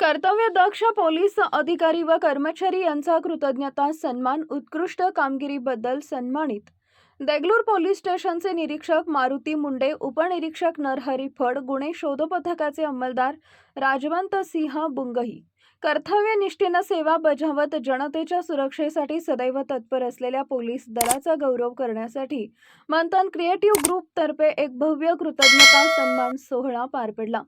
कर्तव्यदक्ष police अधिकारी व कर्मचारी यांचा कृतज्ञता सन्मान उत्कृष्ट कामगिरीबद्दल सन्मानित. देगलूर पोलीस स्टेशनचे निरीक्षक मारुती मुंडे उपनिरीक्षक नरहरी फड गुन्हे शोध पथकाचे अंमलदार राजवंत सिंह बुंगही. कर्तव्यनिष्ठेनं सेवा बजावत जनतेच्या सुरक्षेसाठी सदैव तत्पर असलेल्या पोलीस दलाचा गौरव करण्यासाठी मंथन क्रिएटिव्ह ग्रुपतर्फे एक भव्य कृतज्ञता सन्मान सोहळा पार पडला.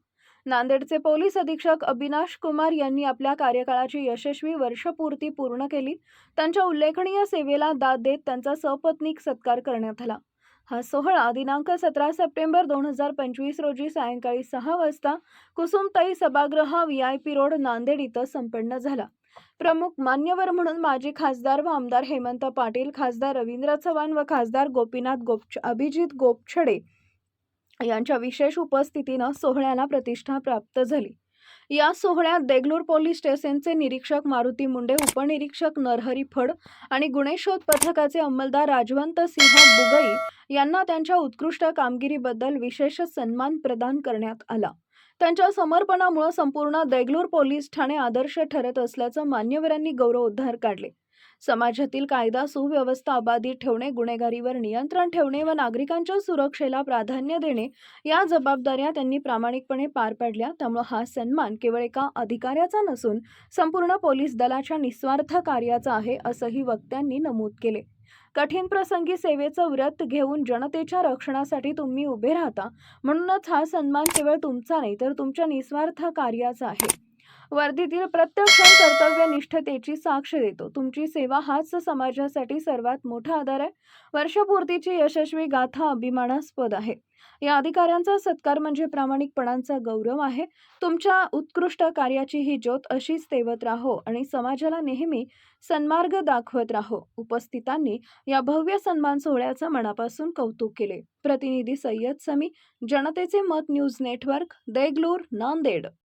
नांदेडचे पोलीस अधीक्षक अविनाश कुमार यांनी आपल्या कार्यकाळाची यशस्वी वर्षपूर्ती पूर्ण केली. त्यांच्या उल्लेखनीय सेवेला दाद देत त्यांचा सपत्नीक सत्कार करण्यात आला. हा सोहळा दिनांक सतरा सप्टेंबर दोन हजार पंचवीस रोजी सायंकाळी सहा वाजता कुसुमताई सभागृह V I P road Nanded इथं संपन्न झाला. प्रमुख मान्यवर म्हणून माजी खासदार व आमदार हेमंत पाटील खासदार रवींद्र चव्हाण व खासदार गोपीनाथ गोप अभिजित गोपछडे यांच्या विशेष उपस्थितीनं सोहळ्याला प्रतिष्ठा प्राप्त झाली. या सोहळ्यात देगलूर पोलीस स्टेशनचे निरीक्षक मारुती मुंडे उपनिरीक्षक नरहरी फड आणि गुणेशोध पथकाचे अंमलदार राजवंत सिंह बुगई यांना त्यांच्या उत्कृष्ट कामगिरीबद्दल विशेष सन्मान प्रदान करण्यात आला. त्यांच्या समर्पणामुळे संपूर्ण देगलूर पोलीस ठाणे आदर्श ठरत असल्याचं मान्यवरांनी गौरवोद्गार काढले. समाजातील कायदा सुव्यवस्था अबाधित ठेवणे गुन्हेगारीवर नियंत्रण ठेवणे व नागरिकांच्या सुरक्षेला प्राधान्य देणे या जबाबदाऱ्या त्यांनी प्रामाणिकपणे पार पाडल्या. त्यामुळे हा सन्मान केवळ एका अधिकाऱ्याचा नसून संपूर्ण पोलीस दलाच्या निस्वार्थ कार्याचा आहे असंही वक्त्यांनी नमूद केले. कठीण प्रसंगी सेवेचं व्रत घेऊन जनतेच्या रक्षणासाठी तुम्ही उभे राहता म्हणूनच हा सन्मान केवळ तुमचा नाही तर तुमच्या निस्वार्थ कार्याचा आहे. वर्दीतील प्रत्येक क्षण कर्तव्यनिष्ठतेची साक्ष देतो. तुमची सेवा हाच समाजासाठी सर्वात मोठा आधार आहे. वर्षपूर्तीची यशस्वी गाथा अभिमानास्पद आहे. या अधिकाऱ्यांचा सत्कार म्हणजे प्रामाणिकपणाचा गौरव आहे. तुमच्या उत्कृष्ट कार्याची ही ज्योत अशीच तेवत राहो आणि समाजाला नेहमी सन्मार्ग दाखवत राहो. उपस्थितांनी या भव्य सन्मान सोहळ्याचं मनापासून कौतुक केले. प्रतिनिधी सय्यद समी जनतेचे मत न्यूज नेटवर्क देगलूर नांदेड.